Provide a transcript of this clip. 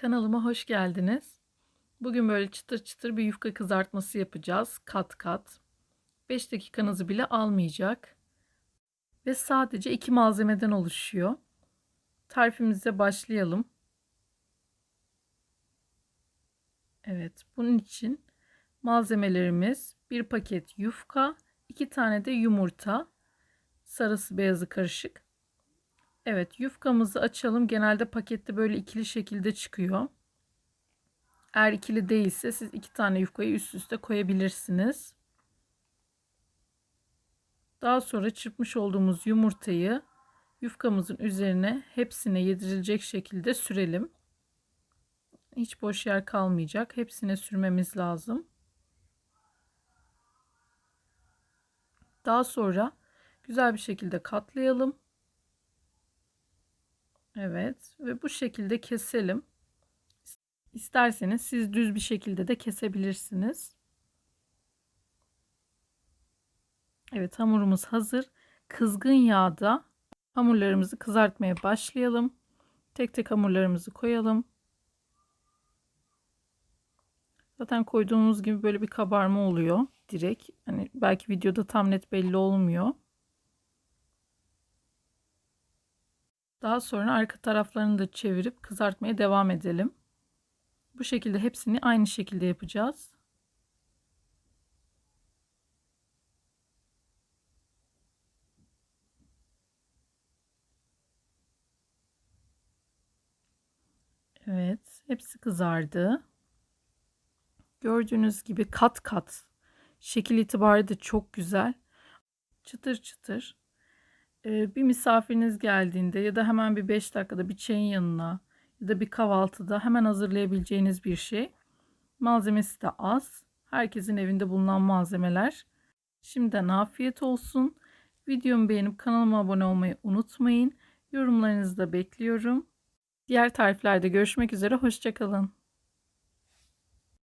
Kanalıma hoş geldiniz. Bugün böyle çıtır çıtır bir yufka kızartması yapacağız. Kat kat. 5 dakikanızı bile almayacak. Ve sadece iki malzemeden oluşuyor. Tarifimize başlayalım. Evet, bunun için malzemelerimiz bir paket yufka, iki tane de yumurta, sarısı beyazı karışık. Evet, yufkamızı açalım. Genelde pakette böyle ikili şekilde çıkıyor. Eğer ikili değilse siz iki tane yufkayı üst üste koyabilirsiniz. Daha sonra çırpmış olduğumuz yumurtayı yufkamızın üzerine hepsine yedirilecek şekilde sürelim. Hiç boş yer kalmayacak. Hepsine sürmemiz lazım. Daha sonra güzel bir şekilde katlayalım. Evet ve bu şekilde keselim. İsterseniz siz düz bir şekilde de kesebilirsiniz. Evet hamurumuz hazır. Kızgın yağda hamurlarımızı kızartmaya başlayalım. Tek tek hamurlarımızı koyalım. Zaten koyduğumuz gibi böyle bir kabarma oluyor direkt. Hani belki videoda tam net belli olmuyor. Daha sonra arka taraflarını da çevirip kızartmaya devam edelim. Bu şekilde hepsini aynı şekilde yapacağız. Evet, hepsi kızardı. Gördüğünüz gibi kat kat. Şekil itibarı da çok güzel. Çıtır çıtır. Ee, bir misafiriniz geldiğinde ya da hemen bir 5 dakikada bir çayın yanına ya da bir kahvaltıda hemen hazırlayabileceğiniz bir şey. Malzemesi de az. Herkesin evinde bulunan malzemeler. Şimdiden afiyet olsun. Videomu beğenip kanalıma abone olmayı unutmayın. Yorumlarınızı da bekliyorum. Diğer tariflerde görüşmek üzere. Hoşçakalın.